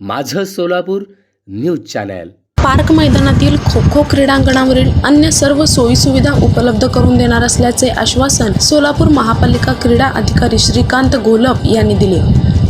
माझं Solapur news channel. Park मैदानातील खो खो क्रीडांगणावरील अन्य सर्व सोयीसुविधा उपलब्ध करून देणार असल्याचे आश्वासन सोलापूर महापालिका क्रीडा अधिकारी श्रीकांत घोलप यांनी दिले.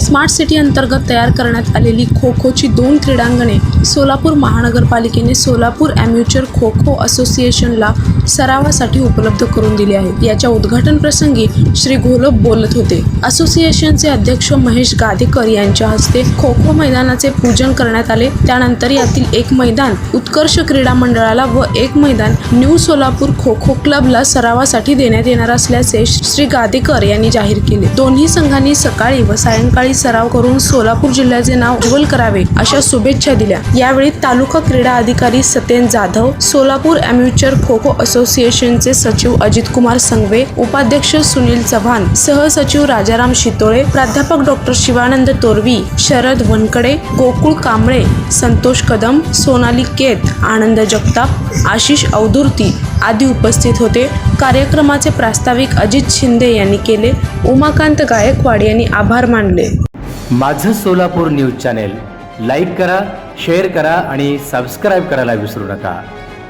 स्मार्ट सिटी अंतर्गत तयार करण्यात आलेली खो खोची दोन क्रीडांगणे सोलापूर महानगरपालिकेने सोलापूर ॲम्युचर खो खो असोसिएशनला सरावासाठी उपलब्ध करून दिली आहेत. याच्या उद्घाटन प्रसंगी श्री घोलप बोलत होते. असोसिएशनचे अध्यक्ष महेश गादेकर यांच्या हस्ते खो खो मैदानाचे पूजन करण्यात आले. त्यानंतर यातील एक मैदान उत्कर्ष क्रीडा मंडळाला व एक मैदान न्यू सोलापूर खो खो क्लबला सरावासाठी देण्यात येणार असल्याचे श्री गादेकर यांनी जाहीर केले. दोन्ही संघांनी सकाळी व सायंकाळी सराव करून सोलापूर जिल्ह्याचे नाव उज्ज्वल करावे अशा शुभेच्छा दिल्या. यावेळी तालुका क्रीडा अधिकारी सत्येन जाधव सोलापूर अम्युचर खो खो असोसिएशनचे सचिव अजित कुमार संघवे उपाध्यक्ष सुनील चव्हाण सहसचिव राजाराम शितोळे प्राध्यापक डॉक्टर शिवानंद तोरवी शरद वनकडे गोकुळ कांबळे संतोष कदम सोनाली केत आनंद जगताप आशिष औदुर्ती आदी उपस्थित होते. कार्यक्रमाचे प्रास्ताविक अजित शिंदे यांनी केले. उमाकांत गायकवाड यांनी आभार मानले. माझं सोलापूर न्यूज चॅनेल लाईक करा शेअर करा आणि सबस्क्राईब करायला विसरू नका.